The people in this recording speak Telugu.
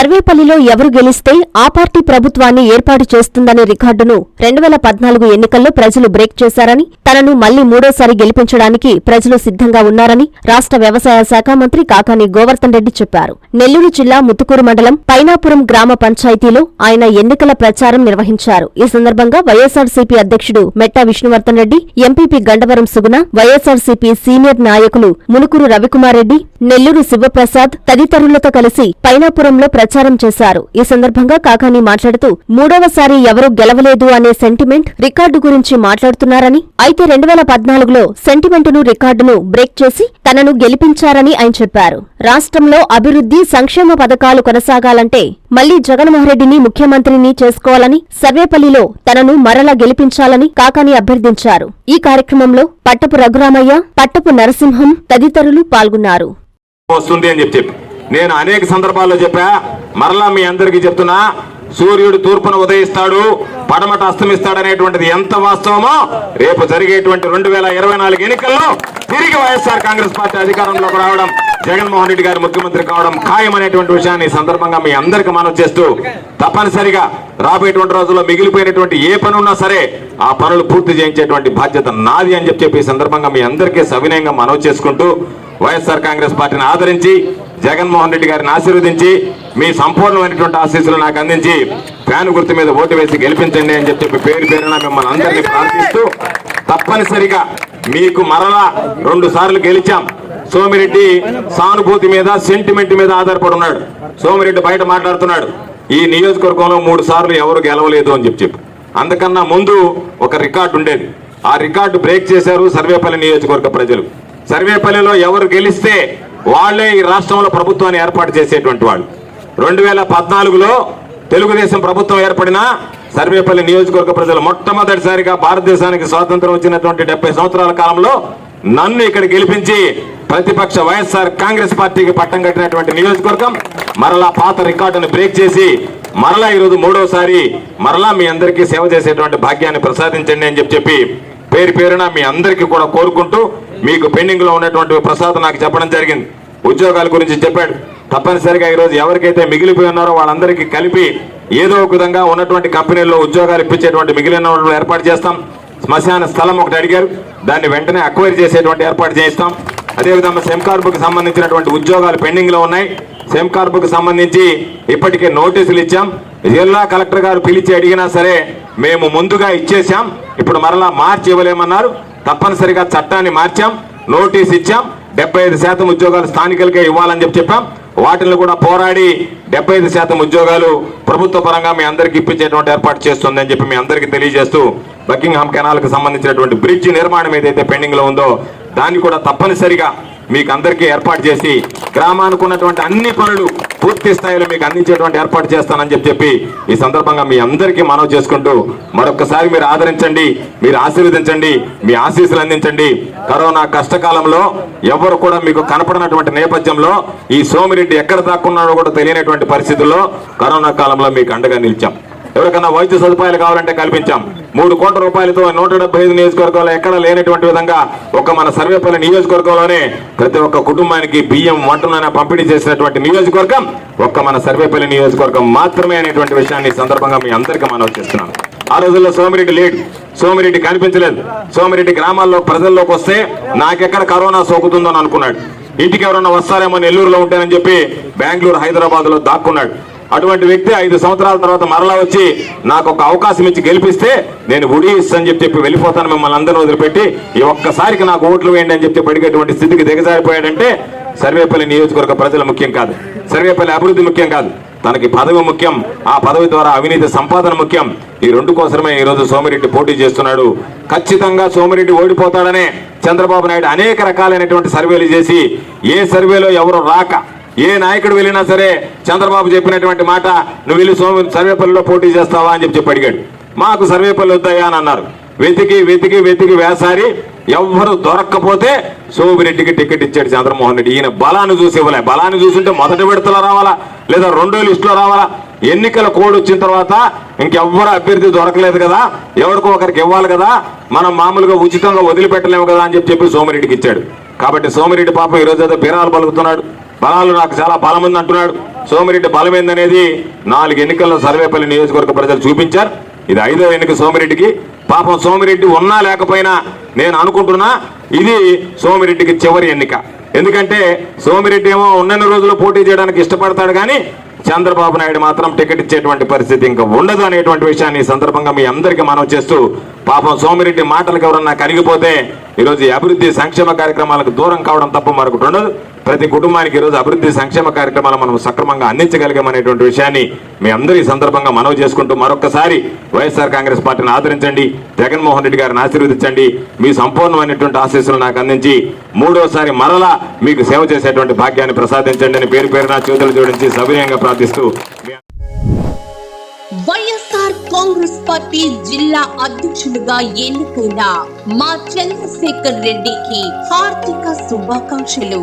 సర్వేపల్లిలో ఎవరు గెలిస్తే ఆ పార్టీ ప్రభుత్వాన్ని ఏర్పాటు చేస్తుందనే రికార్డును రెండు వేల పద్నాలుగు ఎన్నికల్లో ప్రజలు బ్రేక్ చేశారని తనను మళ్ళీ మూడోసారి గెలిపించడానికి ప్రజలు సిద్ధంగా ఉన్నారని రాష్ట్ర వ్యవసాయ శాఖ మంత్రి కాకాని గోవర్ధన్ రెడ్డి చెప్పారు. నెల్లూరు జిల్లా ముత్తుకూరు మండలం పైనాపురం గ్రామ పంచాయతీలో ఆయన ఎన్నికల ప్రచారం నిర్వహించారు. ఈ సందర్భంగా వైఎస్సార్సీపీ అధ్యక్షుడు Metta Vishnuvardhan Reddy MPP Gandavaram Suguna YSRCP senior నాయకులు మునుకురు రవికుమార్ రెడ్డి నెల్లూరు శివప్రసాద్ తదితరులతో కలిసి పైనాపురంలో ప్రచారం చేశారు. ఈ సందర్భంగా కాకాని మాట్లాడుతూ మూడవసారి ఎవరూ గెలవలేదు అనే సెంటిమెంట్ రికార్డు గురించి మాట్లాడుతున్నారని అయితే రెండు వేల పద్నాలుగులో సెంటిమెంటును రికార్డును బ్రేక్ చేసి తనను గెలిపించారని ఆయన చెప్పారు. రాష్ట్రంలో అభివృద్ధి సంక్షేమ పథకాలు కొనసాగాలంటే మళ్ళీ జగన్మోహన్ రెడ్డిని ముఖ్యమంత్రిని చేసుకోవాలని సర్వేపల్లిలో తనను మరలా గెలిపించాలని కాకాని అభ్యర్థించారు. ఈ కార్యక్రమంలో పట్టపు రఘురామయ్య పట్టపు నరసింహం తదితరులు పాల్గొన్నారు. వస్తుంది అని చెప్పి చెప్పి. నేను అనేక సందర్భాల్లో చెప్పా మరలా మీ అందరికీ చెప్తున్నా సూర్యుడు తూర్పున ఉదయిస్తాడు పడమట అస్తమిస్తాడనేటువంటిది ఎంత వాస్తవమో రేపు జరిగేటువంటి రెండు వేల ఇరవై నాలుగు ఎన్నికల్లో తిరిగి వైఎస్ఆర్ కాంగ్రెస్ పార్టీ అధికారంలోకి రావడం జగన్మోహన్ రెడ్డి గారు ముఖ్యమంత్రి కావడం ఖాయం అనేటువంటి విషయాన్ని సందర్భంగా మీ అందరికీ మనం చేస్తూ తప్పనిసరిగా రాబోయేటువంటి రోజుల్లో మిగిలిపోయినటువంటి ఏ పని ఉన్నా సరే ఆ పనులు పూర్తి చేయించేటువంటి బాధ్యత నాది అని చెప్పి చెప్పి ఈ సందర్భంగా మీ అందరికీ సవినయంగా మనవి చేసుకుంటూ వైఎస్ఆర్ కాంగ్రెస్ పార్టీని ఆదరించి జగన్మోహన్ రెడ్డి గారిని ఆశీర్వదించి మీ సంపూర్ణమైనటువంటి ఆశీస్సులు నాకు అందించి ఫ్యాన్ గుర్తు మీద ఓటు వేసి గెలిపించండి అని చెప్పి పేరు పేరున మిమ్మల్ని అందరినీ ప్రార్థిస్తూ తప్పనిసరిగా మీకు మరలా రెండు సార్లు గెలిచాం. సోమిరెడ్డి సానుభూతి మీద సెంటిమెంట్ మీద ఆధారపడి ఉన్నాడు. సోమిరెడ్డి బయట మాట్లాడుతున్నాడు. ఈ నియోజకవర్గంలో మూడు సార్లు ఎవరు గెలవలేదు అని చెప్పి చెప్పి. అందుకన్నా ముందు ఒక రికార్డు ఉండేది. ఆ రికార్డు బ్రేక్ చేశారు సర్వేపల్లి నియోజకవర్గ ప్రజలు. సర్వేపల్లిలో ఎవరు గెలిస్తే వాళ్ళే ఈ రాష్ట్రంలో ప్రభుత్వాన్ని ఏర్పాటు చేసేటువంటి వాళ్ళు. రెండు వేల పద్నాలుగులో తెలుగుదేశం ప్రభుత్వం ఏర్పడిన సర్వేపల్లి నియోజకవర్గ ప్రజలు మొట్టమొదటిసారిగా భారతదేశానికి స్వాతంత్రం వచ్చినటువంటి డెబ్బై సంవత్సరాల కాలంలో నన్ను ఇక్కడ గెలిపించి ప్రతిపక్ష వైఎస్ఆర్ కాంగ్రెస్ పార్టీకి పట్టం కట్టినటువంటి నియోజకవర్గం మరలా పాత రికార్డును బ్రేక్ చేసి మరలా ఈరోజు మూడోసారి మరలా మీ అందరికీ సేవ చేసేటువంటి భాగ్యాన్ని ప్రసాదించండి అని చెప్పి చెప్పి పేరు పేరున మీ అందరికీ కూడా కోరుకుంటూ మీకు పెండింగ్లో ఉన్నటువంటి ప్రసాద్ నాకు చెప్పడం జరిగింది. ఉద్యోగాల గురించి చెప్పాడు. తప్పనిసరిగా ఈరోజు ఎవరికైతే మిగిలిపోయి ఉన్నారో వాళ్ళందరికీ కలిపి ఏదో ఒక విధంగా ఉన్నటువంటి కంపెనీల్లో ఉద్యోగాలు ఇప్పించేటువంటి మిగిలిన వాళ్ళు ఏర్పాటు చేస్తాం. శ్మశాన స్థలం ఒకటి అడిగారు. దాన్ని వెంటనే అక్వైర్ చేసేటువంటి ఏర్పాటు చేయిస్తాం. అదేవిధంగా సెమ్కార్పుకు సంబంధించినటువంటి ఉద్యోగాలు పెండింగ్లో ఉన్నాయి. సెమ్కార్పుకు సంబంధించి ఇప్పటికే నోటీసులు ఇచ్చాం. జిల్లా కలెక్టర్ గారు పిలిచి అడిగినా సరే మేము ముందుగా ఇచ్చేసాం ఇప్పుడు మరలా మార్చి ఇవ్వలేమన్నారు. తప్పనిసరిగా చట్టాన్ని మార్చాం నోటీస్ ఇచ్చాం డెబ్బై ఐదు శాతం ఉద్యోగాలు స్థానికులకే ఇవ్వాలని చెప్పి చెప్పాం. వాటిని కూడా పోరాడి డెబ్బై ఐదు శాతం ఉద్యోగాలు ప్రభుత్వ పరంగా మీ అందరికి ఇప్పించేటువంటి ఏర్పాటు చేస్తుందని చెప్పి మీ అందరికీ తెలియజేస్తూ బకింగ్హామ్ కెనాల్కు సంబంధించినటువంటి బ్రిడ్జ్ నిర్మాణం ఏదైతే పెండింగ్లో ఉందో దాన్ని కూడా తప్పనిసరిగా మీకు అందరికీ ఏర్పాటు చేసి గ్రామానికి ఉన్నటువంటి అన్ని పనులు పూర్తి స్థాయిలో మీకు అందించేటువంటి ఏర్పాటు చేస్తానని చెప్పి చెప్పి ఈ సందర్భంగా మీ అందరికీ మనవి చేసుకుంటూ మరొకసారి మీరు ఆదరించండి మీరు ఆశీర్వదించండి మీ ఆశీస్సులు అందించండి. కరోనా కష్టకాలంలో ఎవరు కూడా మీకు కనపడినటువంటి నేపథ్యంలో ఈ సోమిరెడ్డి ఎక్కడ దాక్కున్నాడో కూడా తెలియనటువంటి పరిస్థితుల్లో కరోనా కాలంలో మీకు అండగా నిలిచాం. ఎవరికన్నా వైద్య సదుపాయాలు కావాలంటే కల్పించాం. మూడు కోట్ల రూపాయలతో నూట డెబ్బై ఐదు నియోజకవర్గాల్లో ఎక్కడ లేనటువంటి విధంగా ఒక మన సర్వేపల్లి నియోజకవర్గంలోనే ప్రతి ఒక్క కుటుంబానికి బియ్యం వంటలైనా పంపిణీ చేసినటువంటి నియోజకవర్గం ఒక్క మన సర్వేపల్లి నియోజకవర్గం మాత్రమే అనేటువంటి విషయాన్ని సందర్భంగా మీ అందరికీ మనవి చేస్తున్నాను. ఆ రోజుల్లో సోమిరెడ్డి లేడు. సోమిరెడ్డి కనిపించలేదు. సోమిరెడ్డి గ్రామాల్లో ప్రజల్లోకి వస్తే నాకెక్కడ కరోనా సోకుతుందో అనుకున్నాడు. ఇంటికి ఎవరన్నా వస్తారేమో నెల్లూరులో ఉంటానని చెప్పి బెంగళూరు హైదరాబాద్లో దాక్కున్నాడు. అటువంటి వ్యక్తి ఐదు సంవత్సరాల తర్వాత మరలా వచ్చి నాకు ఒక అవకాశం ఇచ్చి గెలిపిస్తే నేను ఉడి ఇస్తాను చెప్పి చెప్పి వెళ్ళిపోతాను మిమ్మల్ని అందరూ వదిలిపెట్టి ఈ ఒక్కసారికి నాకు ఓట్లు వేయండి అని చెప్పి పడిగేటువంటి స్థితికి దిగజారిపోయాడంటే సర్వేపల్లి నియోజకవర్గ ప్రజలు ముఖ్యం కాదు. సర్వేపల్లి అభివృద్ధి ముఖ్యం కాదు. తనకి పదవి ముఖ్యం ఆ పదవి ద్వారా అవినీతి సంపాదన ముఖ్యం. ఈ రెండు కోసమే ఈ రోజు సోమిరెడ్డి పోటీ చేస్తున్నాడు. ఖచ్చితంగా సోమిరెడ్డి ఓడిపోతాడనే చంద్రబాబు నాయుడు అనేక రకాలైనటువంటి సర్వేలు చేసి ఏ సర్వేలో ఎవరు రాక ఏ నాయకుడు వెళ్ళినా సరే చంద్రబాబు చెప్పినటువంటి మాట నువ్వు వెళ్ళి సోమి సర్వేపల్లిలో పోటీ చేస్తావా? అని చెప్పి చెప్పి అడిగాడు. మాకు సర్వేపల్లి వద్దయా అని అన్నారు. వెతికి వెతికి వెతికి వేసారి ఎవ్వరు దొరక్కపోతే సోమిరెడ్డికి టికెట్ ఇచ్చాడు చంద్రమోహన్ రెడ్డి. ఈయన బలాన్ని చూసి ఇవ్వలే. బలాన్ని చూసుంటే మొదటి విడతలో రావాలా? లేదా రెండో లిస్టులో రావాలా? ఎన్నికల కోడ్ వచ్చిన తర్వాత ఇంకెవ్వరు అభ్యర్థి దొరకలేదు కదా? ఎవరికో ఒకరికి ఇవ్వాలి కదా? మనం మామూలుగా ఉచితంగా వదిలిపెట్టలేము కదా అని చెప్పి చెప్పి సోమిరెడ్డికి ఇచ్చాడు. కాబట్టి సోమిరెడ్డి పాపం ఈ రోజు ఏదో బీరాలు పలుకుతున్నాడు. బలాలు నాకు చాలా బలం ఉంది అంటున్నాడు. సోమిరెడ్డి బలమైందనేది నాలుగు ఎన్నికల్లో సర్వేపల్లి నియోజకవర్గ ప్రజలు చూపించారు. ఇది ఐదో ఎన్నిక సోమిరెడ్డికి. పాపం సోమిరెడ్డి ఉన్నా లేకపోయినా నేను అనుకుంటున్నా ఇది సోమిరెడ్డికి చివరి ఎన్నిక. ఎందుకంటే సోమిరెడ్డి ఏమో ఉన్నన్ని రోజులు పోటీ చేయడానికి ఇష్టపడతాడు కానీ చంద్రబాబు నాయుడు మాత్రం టికెట్ ఇచ్చేటువంటి పరిస్థితి ఇంకా ఉండదు అనేటువంటి విషయాన్ని సందర్భంగా మీ అందరికీ మనం చేస్తూ పాపం సోమిరెడ్డి మాటలకు ఎవరన్నా కరిగిపోతే ఈరోజు అభివృద్ధి సంక్షేమ కార్యక్రమాలకు దూరం కావడం తప్ప మరొకటి ఉండదు. ప్రతి కుటుంబానికి ఈరోజు అభివృద్ధి సంక్షేమ కార్యక్రమాలు మనం సక్రమంగా అందించగలిగామనేటువంటి విషయాన్ని మీ అందరూ ఈ సందర్భంగా మనవి చేసుకుంటూ మరొకసారి వైఎస్ఆర్ కాంగ్రెస్ పార్టీని ఆదరించండి జగన్మోహన్ రెడ్డి గారిని ఆశీర్వదించండి. మీ సంపూర్ణమైనటువంటి ఆశీస్సులు నాకు అందించి మూడోసారి మరలా మీకు సేవ చేసేటువంటి భాగ్యాన్ని ప్రసాదించండి అని పేరు పేరున చేతులు జోడించి సవినయంగా ప్రార్థిస్తూ వైఎస్ఆర్ కాంగ్రెస్ పార్టీ జిల్లా అధ్యక్షులుగా ఎన్నికైన మా చంద్రశేఖర్ రెడ్డికి హార్దిక శుభాకాంక్షలు.